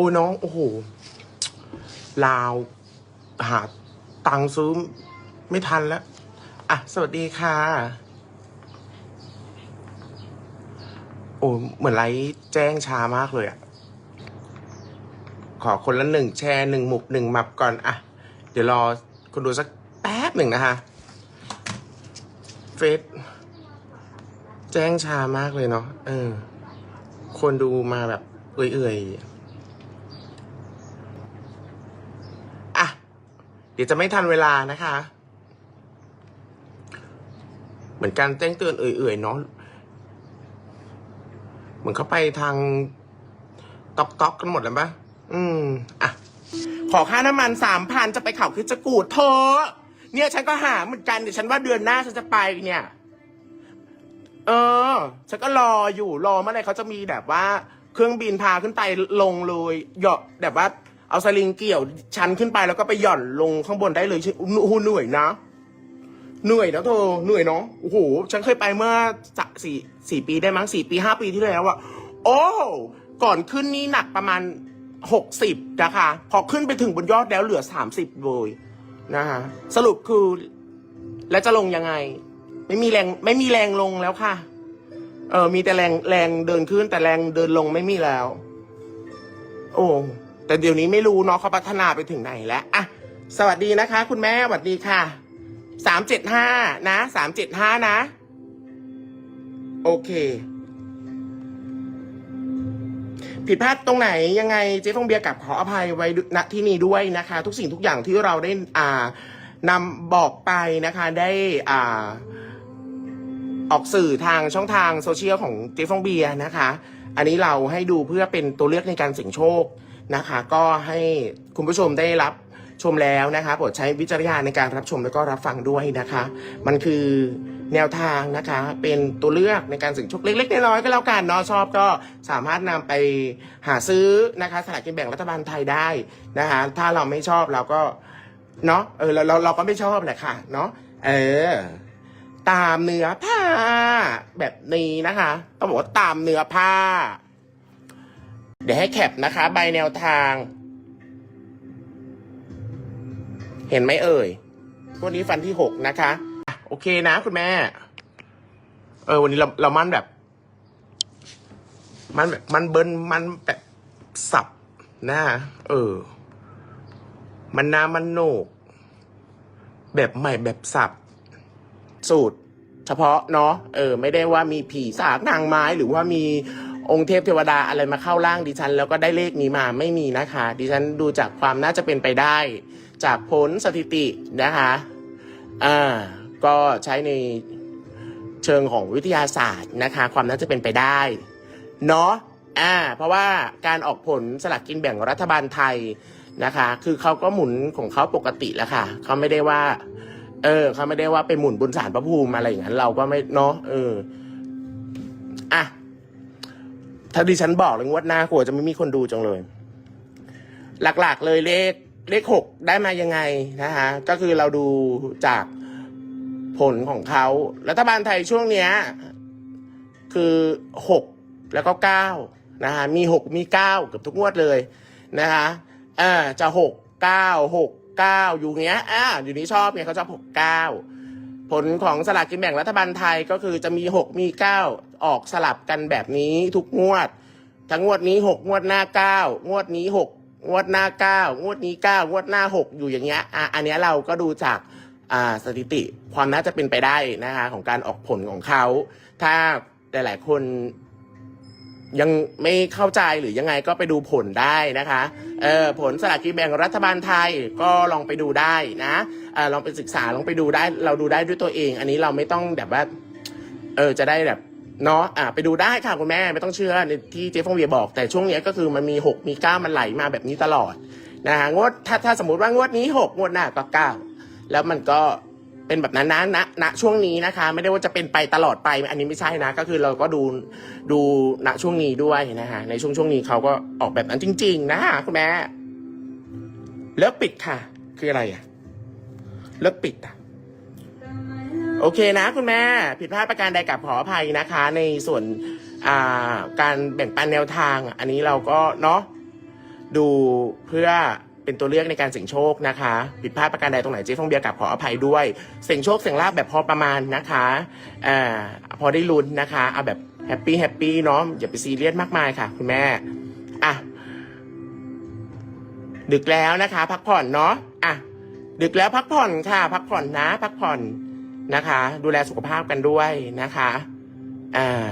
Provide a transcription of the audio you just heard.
อ้น้องโอ้โหลาวหาตังซื้อไม่ทันแล้ว อะ สวัสดีค่ะ โอ้เหมือนไลฟ์แจ้งช้ามากเลยอะขอคนละหนึ่งแชร์หนึ่งหมุกหนึ่งมับก่อน อะ เดี๋ยวรอคนดูสักแป๊บหนึ่งนะคะเฟซแจ้งช้ามากเลยเนาะเออ คนดูมาแบบ เอื่อยๆ อะ เดี๋ยวจะไม่ทันเวลานะคะ เหมือนการแจ้งเตือนเอื่อยๆเนาะ เหมือนเขาไปทางต๊อกต๊อกกันหมดแล้วปะอืม อะ ขอค่าน้ำมันสามพันจะไปเขาคิดจะกูดเธอเนี่ยฉันก็หาเหมือนกันเดี๋ยวฉันว่าเดือนหน้าฉันจะไปเนี่ย เออ ฉันก็รออยู่รอเมื่อไหร่เขาจะมีแบบว่า เครื่องบินพาขึ้นไปลงเลยเหยาะแบบว่า เอาสลิงเกี่ยวชันขึ้นไปแล้วก็ไปหย่อนลงข้างบนได้เลยฉันโอ้โหเหนื่อยนะ เหนื่อยนะเธอเหนื่อยเนาะโอ้โหฉันเคยไปเมื่อสี่สี่ปีได้มั้งสี่ปีห้าปีที่แล้วอะโอ้ก่อนขึ้นนี่หนักประมาณหกสิบนะคะ พอขึ้นไปถึงบนยอดแล้วเหลือสามสิบเลยนะคะสรุปคือ แล้วจะลงยังไง ไม่มีแรงไม่มีแรงลงแล้วค่ะ เออมีแต่แรงแรงเดินขึ้นแต่แรงเดินลงไม่มีแล้ว โอ้ แต่เดี๋ยวนี้ไม่รู้เนาะเขาพัฒนาไปถึงไหนแล้วอะสวัสดีนะคะ คุณแม่สวัสดีค่ะสามเจ็ดห้านะสามเจ็ดห้านะ โอเค ผิดพลาดตรงไหนยังไงเจ๊ฟองเบียร์กับขออภัยไว้ณที่นี้ด้วยนะคะ ทุกสิ่งทุกอย่างที่เราได้อ่านำบอกไปนะคะได้อ่าออกสื่อทางช่องทางโซเชียลของเจ๊ฟองเบียร์นะคะ อันนี้เราให้ดูเพื่อเป็นตัวเลือกในการเสี่ยงโชค นะคะ ก็ให้คุณผู้ชมได้รับชมแล้วนะคะโปรดใช้วิจารณญาณในการรับชมแล้วก็รับฟังด้วยนะคะ มันคือแนวทางนะคะ เป็นตัวเลือกในการสี่งโชคเล็กๆน้อยๆก็แล้วกันเนาะชอบก็สามารถนำไปหาซื้อนะคะสลากกินแบ่งรัฐบาลไทยได้นะคะ ถ้าเราไม่ชอบเราก็เนาะเออเราเราเราก็ไม่ชอบแหละค่ะเนาะเออ ตามเนื้อผ้าแบบนี้นะคะต้องบอกว่าตามเนื้อผ้า ดี๋ยวให้แคปนะคะ ใบแนวทาง เห็นไหมเอ่ยวันนี้ฟันที่หกนะคะโอเคนะคุณแม่ เออ วันนี้เราเรามันแบบ มันแบบมันเบิ้ลมันแบบสับนะเออ มันนามันโหนก แบบใหม่แบบสับ สูตร เฉพาะเนาะเออ ไม่ได้ว่ามีผีสากนางไม้หรือว่ามี องค์เทพเทวดาอะไรมาเข้าร่างดิฉัน แล้วก็ได้เลขนี้มาไม่มีนะคะ ดิฉันดูจากความน่าจะเป็นไปได้ จากผลสถิตินะคะอ่าก็ใช้ในเชิงของวิทยาศาสตร์นะคะ ความน่าจะเป็นไปได้เนาะอ่าเพราะว่าการออกผลสลากกินแบ่งรัฐบาลไทยนะคะ คือเขาก็หมุนของเขาปกติแล้วค่ะเขาไม่ได้ว่า เออเขาไม่ได้ว่าไปหมุนบนสารพระภูมิอะไรอย่างนั้น เราก็ไม่เนาะเออ ถ้าดิฉันบอกเลยงวดหน้ากลัวจะไม่มีคนดูจังเลย หลักๆเลยเลขเลขหกได้มายังไงนะคะ ก็คือเราดูจากผลของเขา รัฐบาลไทยช่วงเนี้ยคือหกแล้วก็เก้านะคะมีหกมีเก้าเกือบทุกงวดเลยนะคะอ่าจะหกเก้าหกเก้าอยู่เงี้ยอ่าอยู่นี้ชอบไงเขาชอบหกเก้า ผลของสลากกินแบ่งรัฐบาลไทยก็คือจะมีหกมีเก้าออกสลับกันแบบนี้ทุกงวด ทั้งงวดนี้หกงวดหน้าเก้างวดนี้หกงวดหน้าเก้างวดนี้เก้างวดหน้าหกอยู่อย่างเงี้ยอะอันเนี้ยเราก็ดูจากอ่าสถิติความน่าจะเป็นไปได้นะคะของการออกผลของเขา ถ้าหลาย ๆ คน ยังไม่เข้าใจหรือยังไงก็ไปดูผลได้นะคะเออผลสลากกินแบ่งรัฐบาลไทยก็ลองไปดูได้นะเออลองไปศึกษาลองไปดูได้ เราดูได้ด้วยตัวเอง อันนี้เราไม่ต้องแบบว่าเออจะได้แบบเนาะอะไปดูได้ค่ะคุณแม่ไม่ต้องเชื่อในที่เจ๊ฟองเวียบอก แต่ช่วงเนี้ยก็คือมันมีหกมีเก้ามันไหลมาแบบนี้ตลอดนะฮะงวดถ้าถ้าสมมติว่างวดนี้หกงวดหน้าก็เก้าแล้วมันก็ เป็นแบบนั้นนะณณช่วงนี้นะคะ ไม่ได้ว่าจะเป็นไปตลอดไปอันนี้ไม่ใช่นะ ก็คือเราก็ดูดูณช่วงนี้ด้วยนะฮะในช่วงช่วงนี้เขาก็ออกแบบนั้นจริง ๆนะคุณแม่เลิกปิดค่ะ คืออะไรอะเลิกปิดอะโอเคนะ คุณแม่ ผิดพลาดประการใดกับขออภัยนะคะ ในส่วนอ่าการแบ่งปันแนวทาง อันนี้เราก็เนาะดูเพื่อ เป็นตัวเลือกในการเสี่ยงโชคนะคะผิดพลาดประการใดตรงไหนเจ๊ฟองเบียร์กับขออภัยด้วย เสี่ยงโชคเสี่ยงลาบแบบพอประมาณนะคะอ่าพอได้ลุ้นนะคะเอาแบบแฮปปี้แฮปปี้เนาะอย่าไปซีเรียสมากมายค่ะ คุณแม่อะดึกแล้วนะคะ พักผ่อนเนาะอะดึกแล้วพักผ่อนค่ะ พักผ่อนนะ พักผ่อนนะคะ ดูแลสุขภาพกันด้วยนะคะอ่า